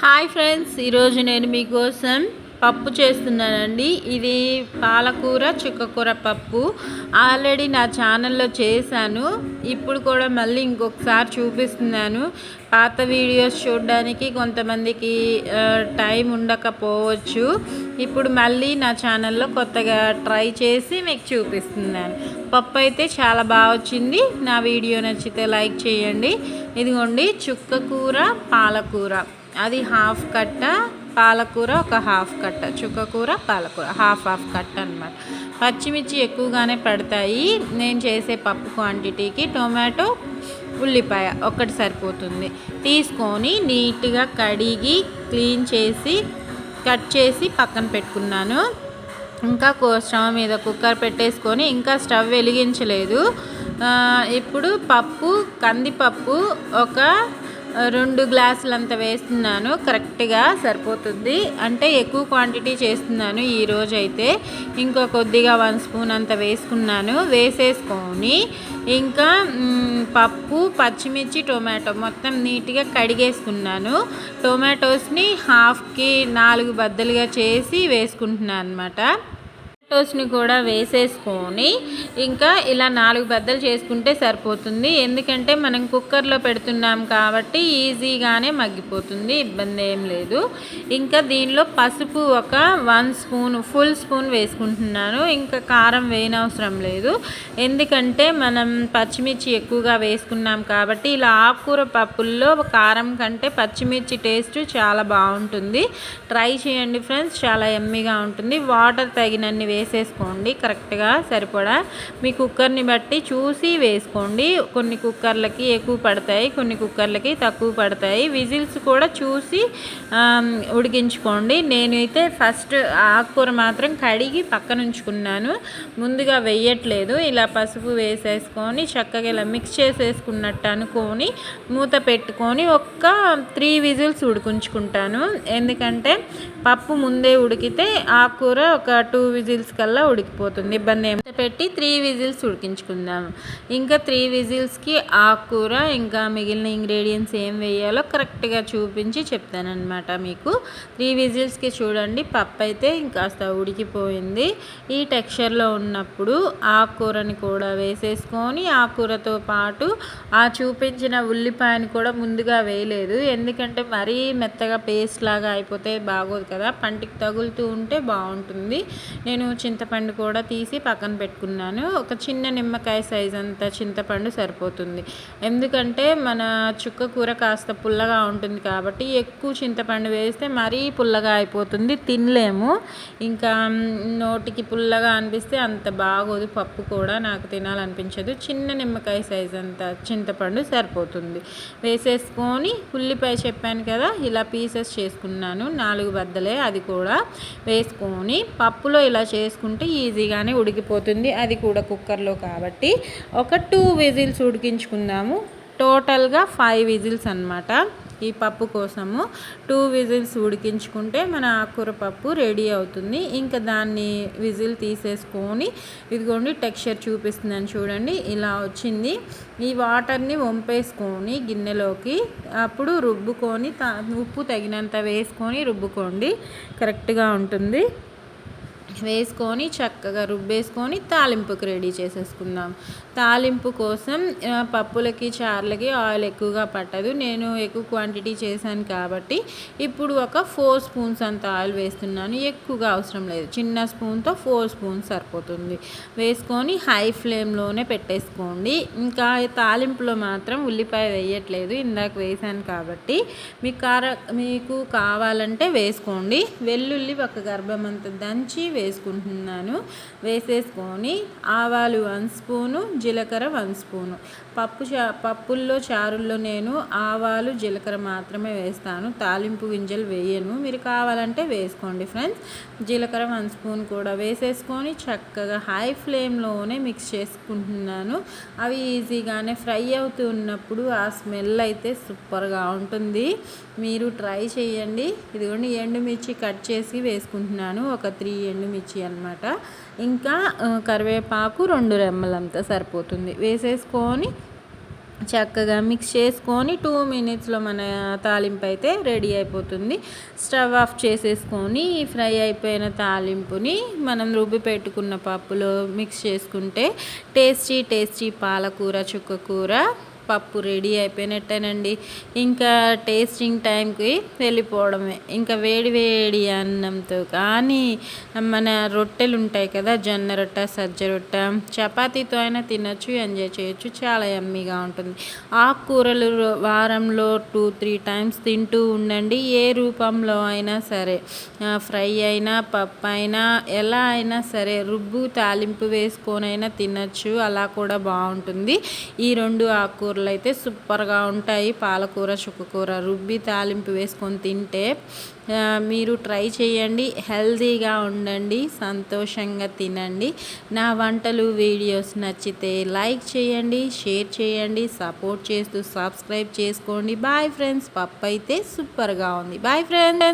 Hi friends ఈరోజు నేను మీకోసం పప్పు చేస్తున్నానండి. ఇది పాలకూర చుక్కకూర పప్పు. ఆల్రెడీ నా ఛానల్లో చేశాను. ఇప్పుడు కూడా మళ్ళీ ఇంకొకసారి చూపిస్తున్నాను. పాత వీడియోస్ చూడడానికి కొంతమందికి టైం ఉండకపోవచ్చు. ఇప్పుడు మళ్ళీ నా ఛానల్లో కొత్తగా ట్రై చేసి మీకు చూపిస్తున్నాను. పప్పు అయితే చాలా బాగా వచ్చింది. నా వీడియో నచ్చితే లైక్ చేయండి. ఇదిగోండి చుక్కకూర పాలకూర. అది హాఫ్ కట్ట పాలకూర ఒక హాఫ్ కట్ట చుక్కకూర పాలకూర. హాఫ్ హాఫ్ కట్ట అనమాట పచ్చిమిర్చి ఎక్కువగానే పడతాయి. నేను చేసే పప్పు క్వాంటిటీకి టొమాటో ఉల్లిపాయ ఒక్కటి సరిపోతుంది. తీసుకొని నీట్గా కడిగి క్లీన్ చేసి కట్ చేసి పక్కన పెట్టుకున్నాను. ఇంకా స్టవ్ మీద కుక్కర్ పెట్టేసుకొని ఇంకా స్టవ్ వెలిగించలేదు. ఇప్పుడు పప్పు కందిపప్పు ఒక రెండు గ్లాసులంత వేస్తున్నాను కరెక్ట్గా సరిపోతుంది. అంటే ఎక్కువ క్వాంటిటీ చేస్తున్నాను ఈరోజు అయితే ఇంకా కొద్దిగా వన్ స్పూన్ అంత వేసుకున్నాను వేసేసుకొని ఇంకా పప్పు పచ్చిమిర్చి టొమాటో మొత్తం నీట్గా కడిగేసుకున్నాను. టొమాటోస్ని హాఫ్కి నాలుగు బద్దలుగా చేసి వేసుకుంటున్నాను అనమాట టొమాటోస్ని కూడా వేసేసుకొని ఇంకా ఇలా నాలుగు బద్దలు చేసుకుంటే సరిపోతుంది. ఎందుకంటే మనం కుక్కర్లో పెడుతున్నాం కాబట్టి ఈజీగానే మగ్గిపోతుంది ఇబ్బంది ఏం లేదు. ఇంకా దీనిలో పసుపు ఒక వన్ స్పూన్ ఫుల్ స్పూన్ వేసుకుంటున్నాను. ఇంకా కారం వేయనవసరం లేదు. ఎందుకంటే మనం పచ్చిమిర్చి ఎక్కువగా వేసుకున్నాం కాబట్టి ఇలా ఆకుకూర పప్పుల్లో కారం కంటే పచ్చిమిర్చి టేస్ట్ చాలా బాగుంటుంది. ట్రై చేయండి ఫ్రెండ్స్ చాలా ఎమ్మీగా ఉంటుంది. వాటర్ తగినన్ని వేసేసుకోండి. కరెక్ట్గా సరిపడా మీ కుక్కర్ని బట్టి చూసి వేసుకోండి. కొన్ని కుక్కర్లకి ఎక్కువ పడతాయి కొన్ని కుక్కర్లకి తక్కువ పడతాయి. విజిల్స్ కూడా చూసి ఉడికించుకోండి. నేనైతే ఫస్ట్ ఆకుకూర మాత్రం కడిగి పక్కన ఉంచుకున్నాను. ముందుగా వేయట్లేదు. ఇలా పసుపు వేసేసుకొని చక్కగా ఇలా మిక్స్ చేసేసుకున్నట్టు అనుకొని మూత పెట్టుకొని ఒక్క త్రీ విజిల్స్ ఉడికించుకుంటాను. ఎందుకంటే పప్పు ముందే ఉడికితే ఆకుకూర ఒక టూ విజిల్స్ కల్లా ఉడికిపోతుంది. ఇబ్బంది ఏమి పెట్టి త్రీ విజిల్స్ ఉడికించుకుందాము ఇంకా త్రీ విజిల్స్కి ఆకుకూర ఇంకా మిగిలిన ఇంగ్రీడియంట్స్ ఏం వేయాలో కరెక్ట్గా చూపించి చెప్తానమాట మీకు. త్రీ విజిల్స్కి చూడండి పప్పు అయితే ఇంకాస్త ఉడికిపోయింది. ఈ టెక్స్చర్లో ఉన్నప్పుడు ఆకుకూరని కూడా వేసేసుకొని ఆకుకూరతో పాటు ఆ చూపించిన ఉల్లిపాయని కూడా ముందుగా వేయలేదు. ఎందుకంటే మరీ మెత్తగా పేస్ట్ లాగా అయిపోతే బాగోదు కదా. పంటికి తగులుతూ ఉంటే బాగుంటుంది. నేను చింతపండు కూడా తీసి పక్కన పెట్టుకున్నాను. ఒక చిన్న నిమ్మకాయ సైజ్ అంత చింతపండు సరిపోతుంది. ఎందుకంటే మన చుక్క కూర కాస్త పుల్లగా ఉంటుంది కాబట్టి ఎక్కువ చింతపండు వేస్తే మరీ పుల్లగా అయిపోతుంది. తినలేము. ఇంకా నోటికి పుల్లగా అనిపిస్తే అంత బాగోదు. పప్పు కూడా నాకు తినాలనిపించదు. చిన్న నిమ్మకాయ సైజ్ అంత చింతపండు సరిపోతుంది. వేసేసుకొని ఉల్లిపాయ చెప్పాను కదా ఇలా పీసెస్ చేసుకున్నాను. నాలుగు బద్దలే అది కూడా వేసుకొని పప్పులో ఇలా చేసుకుంటే ఈజీగానే ఉడికిపోతుంది. అది కూడా కుక్కర్లో కాబట్టి ఒక టూ విజిల్స్ ఉడికించుకుందాము. టోటల్గా ఫైవ్ విజిల్స్ అన్నమాట ఈ పప్పు కోసము. టూ విజిల్స్ ఉడికించుకుంటే మన ఆకుకూర పప్పు రెడీ అవుతుంది. ఇంకా దాన్ని విజిల్ తీసేసుకొని ఇదిగోండి టెక్స్చర్ చూపిస్తుందని చూడండి ఇలా వచ్చింది. ఈ వాటర్ని వంపేసుకొని గిన్నెలోకి అప్పుడు రుబ్బుకొని తా ఉప్పు తగినంత వేసుకొని రుబ్బుకోండి. కరెక్ట్గా ఉంటుంది. వేసుకొని చక్కగా రుబ్బేసుకొని తాలింపుకి రెడీ చేసేసుకుందాం. తాలింపు కోసం పప్పులకి చార్లకి ఆయిల్ ఎక్కువగా పట్టదు. నేను ఎక్కువ క్వాంటిటీ చేశాను కాబట్టి ఇప్పుడు ఒక ఫోర్ స్పూన్స్ అంత ఆయిల్ వేస్తున్నాను. ఎక్కువగా అవసరం లేదు. చిన్న స్పూన్తో ఫోర్ స్పూన్స్ సరిపోతుంది. వేసుకొని హై ఫ్లేమ్లోనే పెట్టేసుకోండి. ఇంకా తాలింపులో మాత్రం ఉల్లిపాయ వేయట్లేదు. ఇందాక వేసాను కాబట్టి మీ కార మీకు కావాలంటే వేసుకోండి. వెల్లుల్లి ఒక గర్భం అంత దంచి వేసుకుంటున్నాను. వేసేసుకొని ఆవాలు వన్ స్పూను జీలకర్ర వన్ స్పూను. పప్పు చా పప్పుల్లో చారుల్లో నేను ఆవాలు జీలకర్ర మాత్రమే వేస్తాను. తాలింపు గింజలు వేయను. మీరు కావాలంటే వేసుకోండి ఫ్రెండ్స్. జీలకర్ర వన్ స్పూన్ కూడా వేసేసుకొని చక్కగా హై ఫ్లేమ్లోనే మిక్స్ చేసుకుంటున్నాను. అవి ఈజీగానే ఫ్రై అవుతూ ఉన్నప్పుడు ఆ స్మెల్ అయితే సూపర్గా ఉంటుంది. మీరు ట్రై చేయండి. ఇదిగోండి ఎండుమిర్చి కట్ చేసి వేసుకుంటున్నాను. ఒక త్రీ ఎండుమిర్చి అన్నమాట. ఇంకా కరివేపాకు రెండు రెమ్మలంతా సరిపోతుంది. వేసేసుకొని చక్కగా మిక్స్ చేసుకొని టూ మినిట్స్లో మన తాలింపు అయితే రెడీ అయిపోతుంది. స్టవ్ ఆఫ్ చేసేసుకొని ఫ్రై అయిపోయిన తాలింపుని మనం రుబ్బి పెట్టుకున్న పప్పులో మిక్స్ చేసుకుంటే టేస్టీ టేస్టీ పాలకూర చుక్కకూర పప్పు రెడీ అయిపోయినట్టేనండి. ఇంకా టేస్టింగ్ టైంకి వెళ్ళిపోవడమే. ఇంకా వేడి వేడి అన్నంతో కానీ మన రొట్టెలు ఉంటాయి కదా జొన్న రొట్టె సజ్జ రొట్టె చపాతీతో అయినా తినచ్చు ఎంజాయ్ చేయొచ్చు చాలా ఎమ్మీగా ఉంటుంది. ఆకుకూరలు వారంలో టూ త్రీ టైమ్స్ తింటూ ఉండండి. ఏ రూపంలో అయినా సరే ఫ్రై అయినా పప్పు అయినా ఎలా అయినా సరే రుబ్బు తాలింపు వేసుకొని అయినా తినచ్చు. అలా కూడా బాగుంటుంది. ఈ రెండు ఆకుకూర కూరలు అయితే సూపర్గా ఉంటాయి. పాలకూర చుక్కకూర రుబ్బి తాలింపు వేసుకొని తింటే మీరు ట్రై చేయండి. హెల్దీగా ఉండండి. సంతోషంగా తినండి. నా వంటలు వీడియోస్ నచ్చితే లైక్ చేయండి షేర్ చేయండి సపోర్ట్ చేస్తూ సబ్స్క్రైబ్ చేసుకోండి. బాయ్ ఫ్రెండ్స్ పప్పు అయితే సూపర్గా ఉంది. Bye friends!